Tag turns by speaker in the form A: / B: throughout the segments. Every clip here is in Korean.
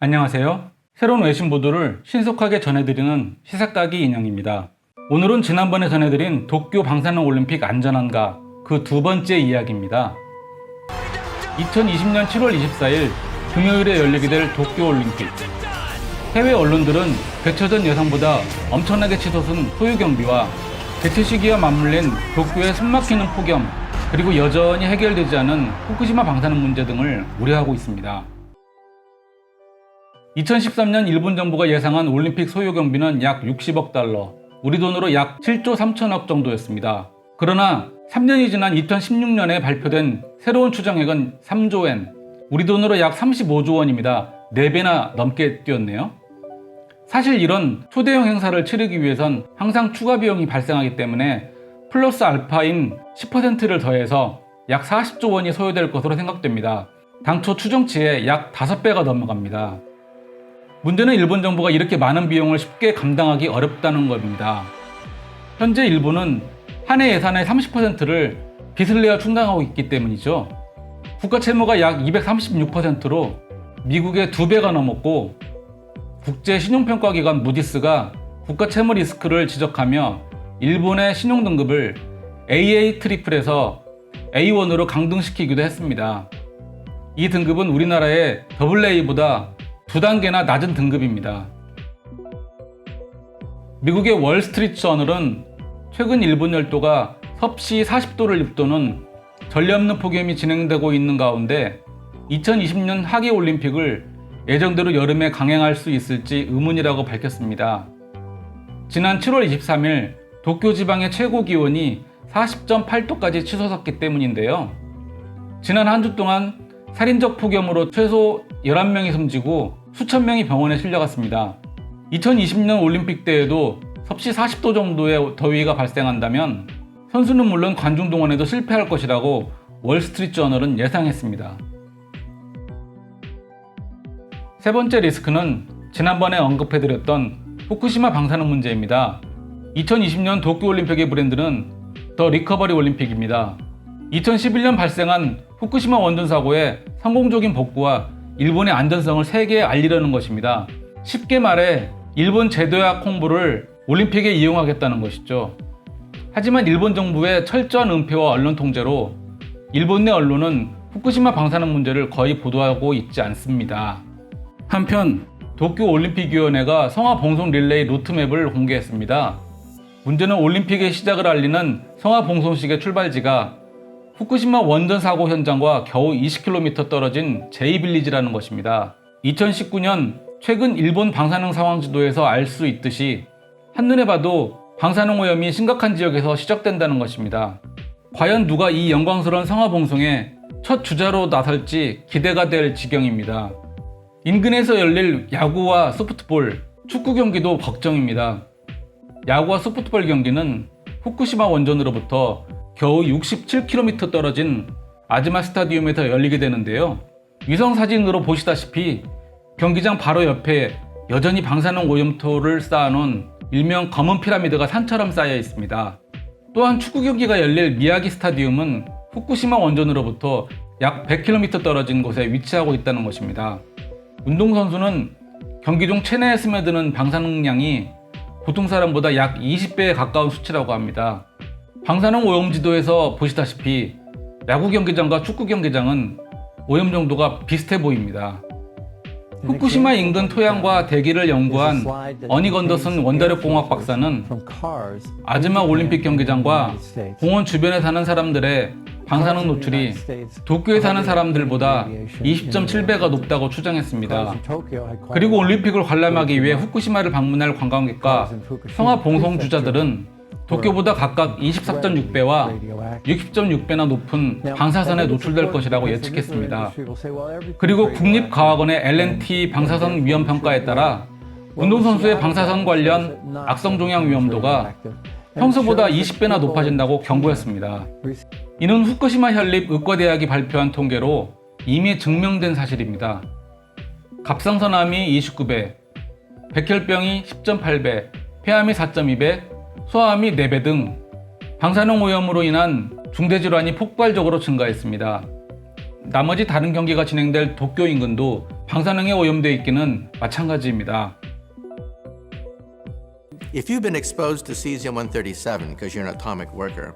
A: 안녕하세요. 새로운 외신 보도를 신속하게 전해드리는 시사까기 인형입니다. 오늘은 지난번에 전해드린 도쿄 방사능 올림픽 안전한가 그 두 번째 이야기입니다. 2020년 7월 24일 금요일에 열리게 될 도쿄 올림픽. 해외 언론들은 개최 전 예상보다 엄청나게 치솟은 소유 경비와 개최 시기와 맞물린 도쿄의 숨막히는 폭염 그리고 여전히 해결되지 않은 후쿠시마 방사능 문제 등을 우려하고 있습니다. 2013년 일본 정부가 예상한 올림픽 소요 경비는 약 60억 달러, 우리 돈으로 약 7조 3천억 정도였습니다. 그러나 3년이 지난 2016년에 발표된 새로운 추정액은 3조 엔, 우리 돈으로 약 35조 원입니다. 4배나 넘게 뛰었네요. 사실 이런 초대형 행사를 치르기 위해선 항상 추가 비용이 발생하기 때문에 플러스 알파인 10%를 더해서 약 40조 원이 소요될 것으로 생각됩니다. 당초 추정치의 약 5배가 넘어갑니다. 문제는 일본 정부가 이렇게 많은 비용을 쉽게 감당하기 어렵다는 겁니다. 현재 일본은 한 해 예산의 30%를 빚을 내어 충당하고 있기 때문이죠. 국가 채무가 약 236%로 미국의 두 배가 넘었고 국제 신용평가기관 무디스가 국가 채무 리스크를 지적하며 일본의 신용 등급을 AA 트리플에서 A1으로 강등시키기도 했습니다. 이 등급은 우리나라의 AA보다 두 단계나 낮은 등급입니다. 미국의 월스트리트 저널은 최근 일본 열도가 섭씨 40도를 입도는 전례 없는 폭염이 진행되고 있는 가운데 2020년 하계 올림픽을 예정대로 여름에 강행할 수 있을지 의문이라고 밝혔습니다. 지난 7월 23일 도쿄 지방의 최고 기온이 40.8도까지 치솟았기 때문인데요. 지난 한 주 동안 살인적 폭염으로 최소 11명이 숨지고 수천 명이 병원에 실려갔습니다. 2020년 올림픽 때에도 섭씨 40도 정도의 더위가 발생한다면 선수는 물론 관중 동원에도 실패할 것이라고 월스트리트 저널은 예상했습니다. 세 번째 리스크는 지난번에 언급해드렸던 후쿠시마 방사능 문제입니다. 2020년 도쿄올림픽의 브랜드는 더 리커버리 올림픽입니다. 2011년 발생한 후쿠시마 원전 사고의 성공적인 복구와 일본의 안전성을 세계에 알리려는 것입니다. 쉽게 말해 일본 제도약 홍보를 올림픽에 이용하겠다는 것이죠. 하지만 일본 정부의 철저한 은폐와 언론 통제로 일본 내 언론은 후쿠시마 방사능 문제를 거의 보도하고 있지 않습니다. 한편 도쿄 올림픽위원회가 성화 봉송 릴레이 루트맵을 공개했습니다. 문제는 올림픽의 시작을 알리는 성화 봉송식의 출발지가 후쿠시마 원전 사고 현장과 겨우 20km 떨어진 제이빌리지라는 것입니다. 2019년 최근 일본 방사능 상황 지도에서 알 수 있듯이 한눈에 봐도 방사능 오염이 심각한 지역에서 시작된다는 것입니다. 과연 누가 이 영광스러운 성화 봉송에 첫 주자로 나설지 기대가 될 지경입니다. 인근에서 열릴 야구와 소프트볼, 축구 경기도 걱정입니다. 야구와 소프트볼 경기는 후쿠시마 원전으로부터 겨우 67km 떨어진 아즈마 스타디움에서 열리게 되는데요. 위성 사진으로 보시다시피 경기장 바로 옆에 여전히 방사능 오염토를 쌓아놓은 일명 검은 피라미드가 산처럼 쌓여 있습니다. 또한 축구 경기가 열릴 미야기 스타디움은 후쿠시마 원전으로부터 약 100km 떨어진 곳에 위치하고 있다는 것입니다. 운동선수는 경기 중 체내에 스며드는 방사능량이 보통 사람보다 약 20배에 가까운 수치라고 합니다. 방사능 오염 지도에서 보시다시피 야구 경기장과 축구 경기장은 오염 정도가 비슷해 보입니다. 후쿠시마 인근 토양과 대기를 연구한 어니 건더슨 원자력 공학 박사는 아즈마 올림픽 경기장과 공원 주변에 사는 사람들의 방사능 노출이 도쿄에 사는 사람들보다 20.7배가 높다고 추정했습니다. 그리고 올림픽을 관람하기 위해 후쿠시마를 방문할 관광객과 성화 봉송 주자들은 도쿄보다 각각 24.6배와 60.6배나 높은 방사선에 노출될 것이라고 예측했습니다. 그리고 국립과학원의 LNT 방사선 위험 평가에 따라 운동선수의 방사선 관련 악성 종양 위험도가 평소보다 20배나 높아진다고 경고했습니다. 이는 후쿠시마 현립 의과대학이 발표한 통계로 이미 증명된 사실입니다. 갑상선암이 29배, 백혈병이 10.8배, 폐암이 4.2배, 소아암이 4배 등 방사능 오염으로 인한 중대질환이 폭발적으로 증가했습니다. 나머지 다른 경기가 진행될 도쿄 인근도 방사능에 오염되어 있기는 마찬가지입니다.
B: If you've been exposed to cesium 137 because you're an atomic worker,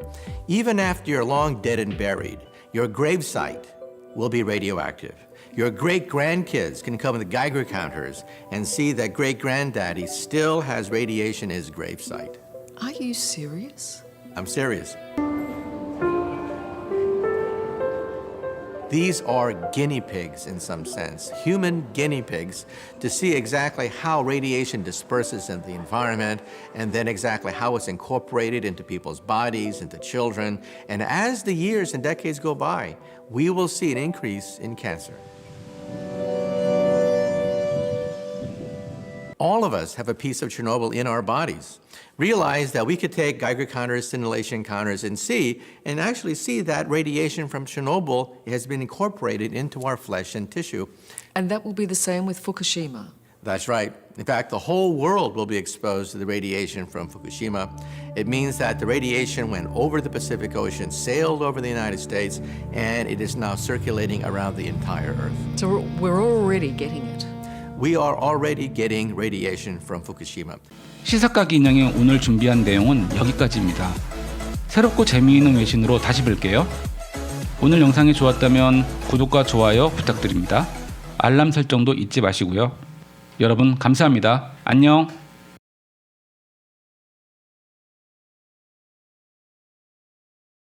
B: even after you're long dead and buried, your gravesite will be radioactive. Your great grandkids can come with Geiger counters and see that great granddaddy still has radiation in his gravesite.
C: Are you serious?
B: I'm serious. These are guinea pigs in some sense, human guinea pigs, to see exactly how radiation disperses in the environment and then exactly how it's incorporated into people's bodies, into children. And as the years and decades go by, we will see an increase in cancer. All of us have a piece of Chernobyl in our bodies. Realize that we could take Geiger counters, scintillation counters, and see, and actually see that radiation from Chernobyl has been incorporated into our flesh and tissue.
C: And that will be the same with Fukushima.
B: That's right. In fact, the whole world will be exposed to the radiation from Fukushima. It means that the radiation went over the Pacific Ocean, sailed over the United States, and it is now circulating around the entire Earth.
C: So we're already getting it.
B: We are already getting radiation from Fukushima.
A: 시사가기 인형이 오늘 준비한 내용은 여기까지입니다. 새롭고 재미있는 외신으로 다시 뵐게요. 오늘 영상이 좋았다면 구독과 좋아요 부탁드립니다. 알람 설정도 잊지 마시고요. 여러분 감사합니다. 안녕.